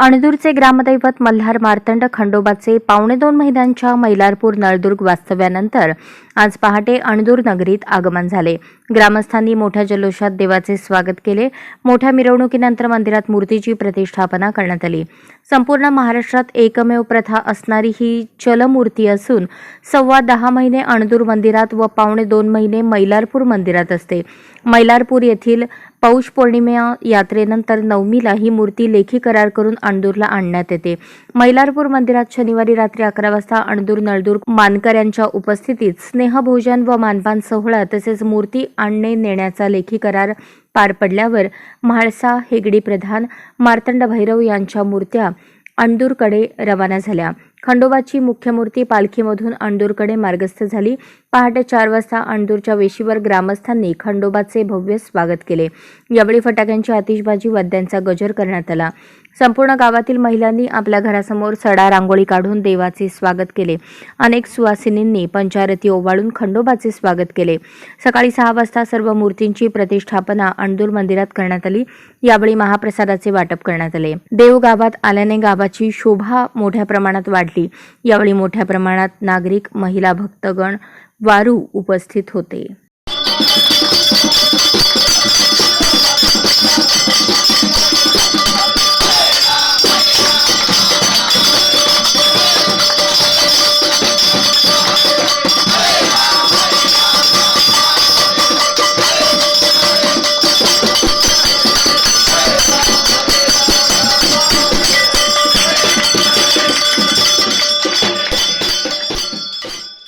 अणदूरचे ग्रामदैवत मल्हार मार्तंड खंडोबाचे पावणे दोन महिन्यांच्या मैलारपूर नळदुर्ग वास्तव्यानंतर आज पहाटे अणदूर नगरीत आगमन झाले. ग्रामस्थांनी मोठ्या जल्लोषात देवाचे स्वागत केले. मोठ्या मिरवणुकीनंतर मंदिरात मूर्तीची प्रतिष्ठापना करण्यात आली. संपूर्ण महाराष्ट्रात एकमेव प्रथा असणारी ही चलमूर्ती असून सव्वा दहा महिने अणदूर मंदिरात व पावणे दोन महिने मैलारपूर मंदिरात असते. मैलारपूर येथील पौष पौर्णिमा यात्रेनंतर नवमीला ही मूर्ती लेखी करार करून अणदूरला आणण्यात येते. मैलारपूर मंदिरात शनिवारी रात्री अकरा वाजता अणदूर नळदूर मानकऱ्यांच्या उपस्थितीत स्नेहभोजन व मानपान सोहळा तसेच मूर्ती आणणे नेण्याचा लेखी करार पार पडल्यावर म्हाळसा हेगडी प्रधान मार्तंड भैरव यांच्या मूर्त्या अणदूरकडे रवाना झाल्या. खंडोबाची मुख्य मूर्ती पालखीमधून अंडूरकडे मार्गस्थ झाली. पहाटे चार वाजता अंडूरच्या वेशीवर ग्रामस्थांनी खंडोबाचे भव्य स्वागत केले. यावेळी फटाक्यांची आतिषबाजी वाद्यांचा गजर करण्यात आला. संपूर्ण गावातील महिलांनी आपल्या घरासमोर सडा रांगोळी काढून देवाचे स्वागत केले. अनेक सुवासिनींनी पंचारती ओवाळून खंडोबाचे स्वागत केले. सकाळी सहा वाजता सर्व मूर्तींची प्रतिष्ठापना अंडूर मंदिरात करण्यात आली. यावेळी महाप्रसादाचे वाटप करण्यात आले. देव गावात आल्याने गावाची शोभा मोठ्या प्रमाणात वाढली यावेळी मोठ्या प्रमाणात नागरिक महिला भक्तगण वारू उपस्थित होते.